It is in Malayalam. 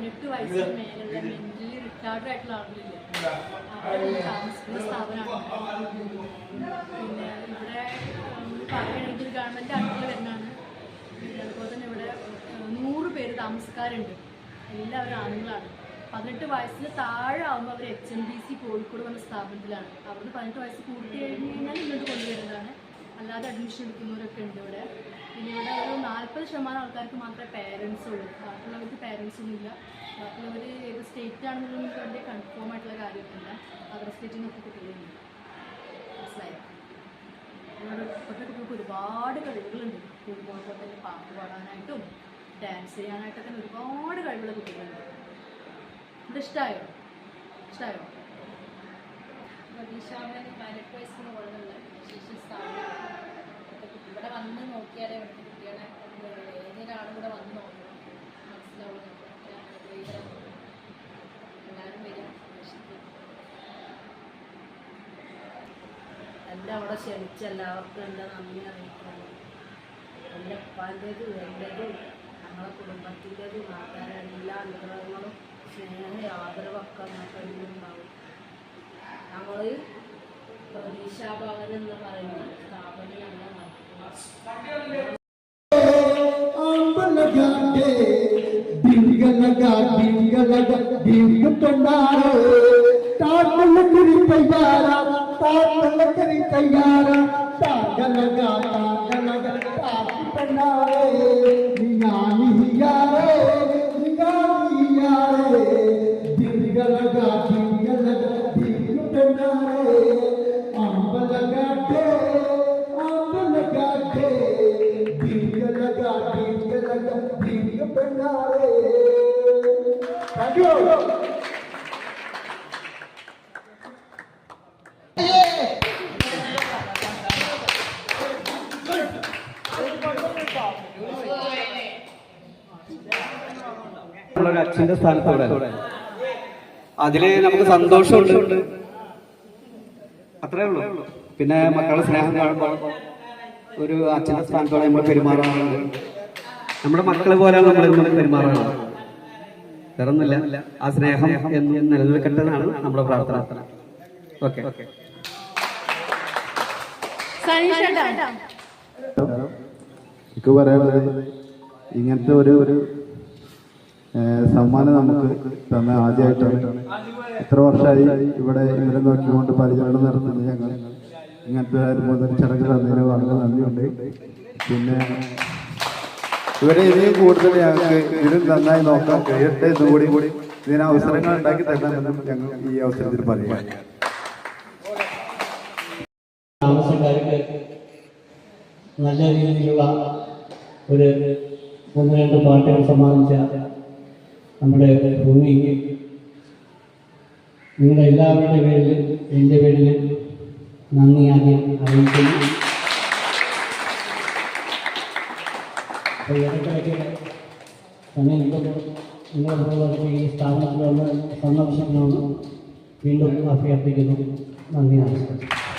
പതിനെട്ട് വയസ്സിന് മേലുള്ള മെന്റലി റിട്ടാർഡ് ആയിട്ടുള്ള ആളുകളില്ല? അവരൊക്കെ താമസിക്കുന്ന സ്ഥാപനമാണ്. പിന്നെ ഇവിടെ പറയുകയാണെങ്കിൽ ഗവൺമെന്റ് അടുത്ത് വരുന്നതാണ് പിന്നെ അതുപോലെ തന്നെ ഇവിടെ നൂറ് പേര് താമസക്കാരുണ്ട്. എല്ലാവരും ആണുങ്ങളാണ്. പതിനെട്ട് വയസ്സിന് താഴെ ആകുമ്പോൾ അവർ H M B C Kozhikode പറഞ്ഞ സ്ഥാപനത്തിലാണ്. അവർ പതിനെട്ട് വയസ്സ് കഴിഞ്ഞ് കഴിഞ്ഞാൽ ഇങ്ങോട്ട് കൊണ്ടുവരുന്നതാണ്. അല്ലാതെ അഡ്മിഷൻ എടുക്കുന്നവരൊക്കെ ഉണ്ട് ഇവിടെ. പിന്നെ ഇവിടെ ഒരു നാൽപ്പത് ശതമാനം ആൾക്കാർക്ക് മാത്രമേ പേരൻസ് ഉള്ളൂ. ബാക്കിയുള്ളവർക്ക് പേരൻസ് ഒന്നുമില്ല ബാക്കിയുള്ളവർ ഏത് സ്റ്റേറ്റ് ആണെന്നുള്ളത് വലിയ കൺഫേം ആയിട്ടുള്ള കാര്യമൊന്നുമില്ല. അതർ സ്റ്റേറ്റിൽ നിന്നൊക്കെ കുട്ടികളുണ്ട് മനസ്സിലായോ? ഇപ്പോഴത്തെ കുട്ടികൾക്ക് ഒരുപാട് കഴിവുകളുണ്ട്. ഫുട്ബോൾ തന്നെ പാട്ട് പാടാനായിട്ടും ഡാൻസ് ചെയ്യാനായിട്ടൊക്കെ ഒരുപാട് കഴിവുള്ള കുട്ടികളുണ്ട്. ഇത് ഇഷ്ടമായോ ഇഷ്ടമായോ പ്രതീക്ഷാമൻ പതിനെട്ട് വയസ്സിന് മുകളിലുള്ള ശിശു സ്ഥാപനം ഇവിടെ വന്ന് നോക്കിയാലേ ഇവിടുത്തെ കുട്ടികളെ ഏതൊരാളും കൂടെ വന്ന് നോക്കണം മനസ്സിലാവുള്ളൂ എല്ലാവരും അന്വേഷിക്കുക എല്ലാം അവിടെ ക്ഷണിച്ച എല്ലാവർക്കും എന്റെ നന്ദി അറിയിക്കുന്നു എന്റെ ഉപ്പാന്റേതും എന്റെതും ഞങ്ങളെ കുടുംബത്തിന്റെതും നാട്ടുകാരെ എല്ലാ അനുഗ്രഹങ്ങളും സ്നേഹ ആദരവൊക്കെ ഞങ്ങൾക്ക് ഉണ്ടാവും ഞങ്ങൾ ദിശാഭവൻ എന്ന് പറയുന്ന സ്ഥാപനയാണ് നടത്തുന്നത് கொண்டாரோ தாக்கல்ல கறி கையாரா தாக்கல்ல கறி கையாரா தாக்கலகா தாக்கி பண்ணாரே പ്രിയ പെണ്ണാറേ. അച്ഛന്റെ സ്ഥാനത്തോടെ അതിൽ നമുക്ക് സന്തോഷമുണ്ട്. അത്രേ ഉള്ളൂ. പിന്നെ മക്കളുടെ സ്നേഹം കാണുമ്പോൾ ഒരു അച്ഛന്റെ സ്ഥാനത്തോടെ നമ്മൾ പെരുമാറാറുണ്ട് നമ്മുടെ മക്കളെ പോലെയാണ് നമ്മൾ ഇന്ന് തരുന്നില്ല വേറൊന്നുമില്ല. ആ സ്നേഹം എന്നും നിലനിൽക്കേണ്ടതാണ് നമ്മുടെ പ്രാർത്ഥന. ഓക്കെ. എനിക്ക് പറയാനുള്ളത് ഇങ്ങനത്തെ ഒരു ഒരു സമ്മാനം നമുക്ക് തന്ന ആദ്യമായിട്ടാണ്. എത്ര വർഷമായി ഇവിടെ ഇവരെ നോക്കിക്കൊണ്ട് പരിചരണം നടത്തുന്നത് ഞങ്ങൾ. ഇങ്ങനത്തെ ചടങ്ങ് തന്നതിന് വളരെ നന്ദിയുണ്ട്. പിന്നെ ഇവരെ ഇനിയും കൂടുതൽ ഞങ്ങൾക്ക് ഇതിലും നന്നായി നോക്കാൻ കഴിയട്ടെ എന്നുകൂടി കൂടി ഇതിന് അവസരങ്ങൾ ഉണ്ടാക്കി തരണമെന്നും ഞങ്ങൾ ഈ അവസരത്തിൽ പറയാം നല്ല രീതിയിലുള്ള ഒരു ഒന്ന് രണ്ട് പാട്ടുകൾ സമ്മാനിച്ച നമ്മുടെ ഭൂമി. നിങ്ങളുടെ എല്ലാവരുടെ പേരിലും എന്റെ പേരിലും നന്ദി ആദ്യം അറിയിക്കുന്നു. അപ്പോൾ ഇടയ്ക്കിടയ്ക്ക് സമയം കിട്ടുമ്പോൾ നിങ്ങളെ ഈ സ്ഥാപനത്തിലുള്ള സന്ദർശിക്കണമെന്ന് വീണ്ടും അഭ്യർത്ഥിക്കുന്നു നന്ദി നമസ്കാരം